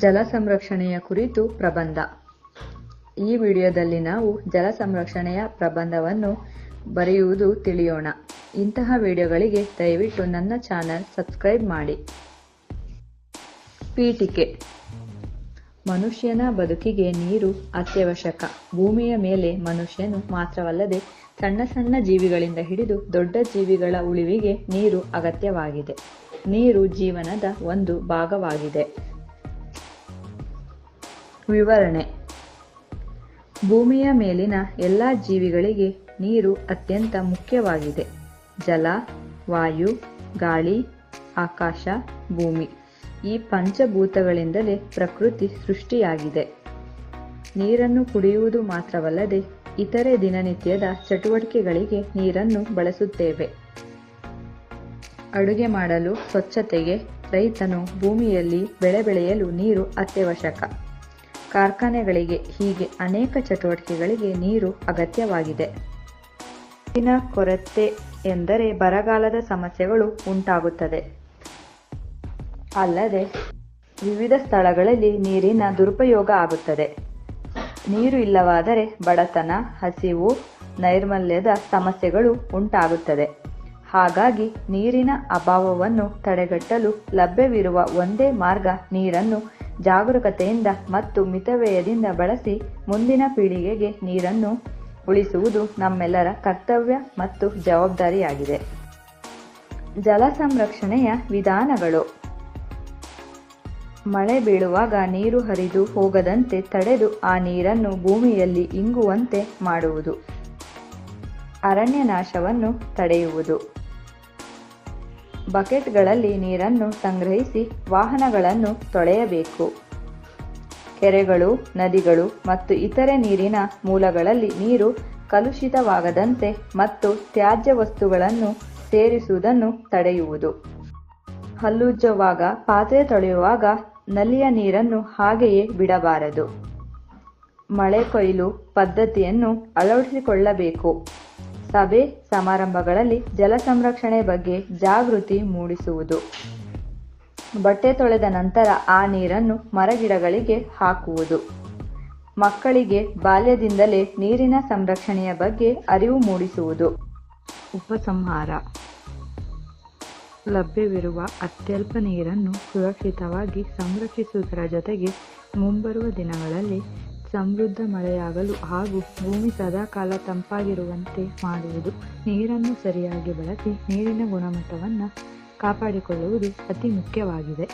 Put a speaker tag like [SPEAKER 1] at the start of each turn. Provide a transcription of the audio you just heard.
[SPEAKER 1] ಜಲ ಸಂರಕ್ಷಣೆಯ ಕುರಿತು ಪ್ರಬಂಧ. ಈ ವಿಡಿಯೋದಲ್ಲಿ ನಾವು ಜಲ ಸಂರಕ್ಷಣೆಯ ಪ್ರಬಂಧವನ್ನು ಬರೆಯುವುದು ತಿಳಿಯೋಣ. ಇಂತಹ ವಿಡಿಯೋಗಳಿಗೆ ದಯವಿಟ್ಟು ನನ್ನ ಚಾನಲ್ ಸಬ್ಸ್ಕ್ರೈಬ್ ಮಾಡಿ. ಪೀಠಿಕೆ. ಮನುಷ್ಯನ ಬದುಕಿಗೆ ನೀರು ಅತ್ಯವಶ್ಯಕ. ಭೂಮಿಯ ಮೇಲೆ ಮನುಷ್ಯನು ಮಾತ್ರವಲ್ಲದೆ ಸಣ್ಣ ಸಣ್ಣ ಜೀವಿಗಳಿಂದ ಹಿಡಿದು ದೊಡ್ಡ ಜೀವಿಗಳ ಉಳಿವಿಗೆ ನೀರು ಅಗತ್ಯವಾಗಿದೆ. ನೀರು ಜೀವನದ ಒಂದು ಭಾಗವಾಗಿದೆ. ವಿವರಣೆ. ಭೂಮಿಯ ಮೇಲಿನ ಎಲ್ಲ ಜೀವಿಗಳಿಗೆ ನೀರು ಅತ್ಯಂತ ಮುಖ್ಯವಾಗಿದೆ. ಜಲ, ವಾಯು, ಗಾಳಿ, ಆಕಾಶ, ಭೂಮಿ. ಈ ಪಂಚಭೂತಗಳಿಂದಲೇ ಪ್ರಕೃತಿ ಸೃಷ್ಟಿಯಾಗಿದೆ. ನೀರನ್ನು ಕುಡಿಯುವುದು ಮಾತ್ರವಲ್ಲದೆ ಇತರೆ ದಿನನಿತ್ಯದ ಚಟುವಟಿಕೆಗಳಿಗೆ ನೀರನ್ನು ಬಳಸುತ್ತೇವೆ. ಅಡುಗೆ ಮಾಡಲು ಸ್ವಚ್ಛತೆಗೆ ರೈತನು ಭೂಮಿಯಲ್ಲಿ ಬೆಳೆ ಬೆಳೆಯಲು ನೀರು ಅತ್ಯವಶ್ಯಕ. ಕಾರ್ಖಾನೆಗಳಿಗೆ ಹೀಗೆ ಅನೇಕ ಚಟುವಟಿಕೆಗಳಿಗೆ ನೀರು ಅಗತ್ಯವಾಗಿದೆ. ನೀರಿನ ಕೊರತೆ ಎಂದರೆ ಬರಗಾಲದ ಸಮಸ್ಯೆಗಳು ಉಂಟಾಗುತ್ತದೆ. ಅಲ್ಲದೆ ವಿವಿಧ ಸ್ಥಳಗಳಲ್ಲಿ ನೀರಿನ ದುರುಪಯೋಗ ಆಗುತ್ತದೆ. ನೀರು ಇಲ್ಲವಾದರೆ ಬಡತನ, ಹಸಿವು, ನೈರ್ಮಲ್ಯದ ಸಮಸ್ಯೆಗಳು ಉಂಟಾಗುತ್ತದೆ. ಹಾಗಾಗಿ ನೀರಿನ ಅಭಾವವನ್ನು ತಡೆಗಟ್ಟಲು ಲಭ್ಯವಿರುವ ಒಂದೇ ಮಾರ್ಗ ನೀರನ್ನು ಜಾಗರೂಕತೆಯಿಂದ ಮತ್ತು ಮಿತವ್ಯಯದಿಂದ ಬಳಸಿ ಮುಂದಿನ ಪೀಳಿಗೆಗೆ ನೀರನ್ನು ಉಳಿಸುವುದು ನಮ್ಮೆಲ್ಲರ ಕರ್ತವ್ಯ ಮತ್ತು ಜವಾಬ್ದಾರಿಯಾಗಿದೆ. ಜಲ ಸಂರಕ್ಷಣೆಯ ವಿಧಾನಗಳು. ಮಳೆ ಬೀಳುವಾಗ ನೀರು ಹರಿದು ಹೋಗದಂತೆ ತಡೆದು ಆ ನೀರನ್ನು ಭೂಮಿಯಲ್ಲಿ ಇಂಗುವಂತೆ ಮಾಡುವುದು. ಅರಣ್ಯ ನಾಶವನ್ನು ತಡೆಯುವುದು. ಬಕೆಟ್ಗಳಲ್ಲಿ ನೀರನ್ನು ಸಂಗ್ರಹಿಸಿ ವಾಹನಗಳನ್ನು ತೊಳೆಯಬೇಕು. ಕೆರೆಗಳು, ನದಿಗಳು ಮತ್ತು ಇತರೆ ನೀರಿನ ಮೂಲಗಳಲ್ಲಿ ನೀರು ಕಲುಷಿತವಾಗದಂತೆ ಮತ್ತು ತ್ಯಾಜ್ಯ ವಸ್ತುಗಳನ್ನು ಸೇರಿಸುವುದನ್ನು ತಡೆಯುವುದು. ಹಲ್ಲುಜ್ಜುವಾಗ ಪಾತ್ರೆ ತೊಳೆಯುವಾಗ ನಲ್ಲಿಯ ನೀರನ್ನು ಹಾಗೆಯೇ ಬಿಡಬಾರದು. ಮಳೆ ಕೊಯ್ಲು ಪದ್ಧತಿಯನ್ನು ಅಳವಡಿಸಿಕೊಳ್ಳಬೇಕು. ಸಭೆ, ಸಮಾರಂಭಗಳಲ್ಲಿ ಜಲ ಸಂರಕ್ಷಣೆ ಬಗ್ಗೆ ಜಾಗೃತಿ ಮೂಡಿಸುವುದು. ಬಟ್ಟೆ ತೊಳೆದ ನಂತರ ಆ ನೀರನ್ನು ಮರಗಿಡಗಳಿಗೆ ಹಾಕುವುದು. ಮಕ್ಕಳಿಗೆ ಬಾಲ್ಯದಿಂದಲೇ ನೀರಿನ ಸಂರಕ್ಷಣೆಯ ಬಗ್ಗೆ ಅರಿವು ಮೂಡಿಸುವುದು. ಉಪಸಂಹಾರ. ಲಭ್ಯವಿರುವ ಅತ್ಯಲ್ಪ ನೀರನ್ನು ಸುರಕ್ಷಿತವಾಗಿ ಸಂರಕ್ಷಿಸುವುದರ ಜೊತೆಗೆ ಮುಂಬರುವ ದಿನಗಳಲ್ಲಿ ಸಮೃದ್ಧ ಮಳೆಯಾಗಲು ಹಾಗೂ ಭೂಮಿ ಸದಾಕಾಲ ತಂಪಾಗಿರುವಂತೆ ಮಾಡುವುದು, ನೀರನ್ನು ಸರಿಯಾಗಿ ಬಳಸಿ ನೀರಿನ ಗುಣಮಟ್ಟವನ್ನು ಕಾಪಾಡಿಕೊಳ್ಳುವುದು ಅತಿ ಮುಖ್ಯವಾಗಿದೆ.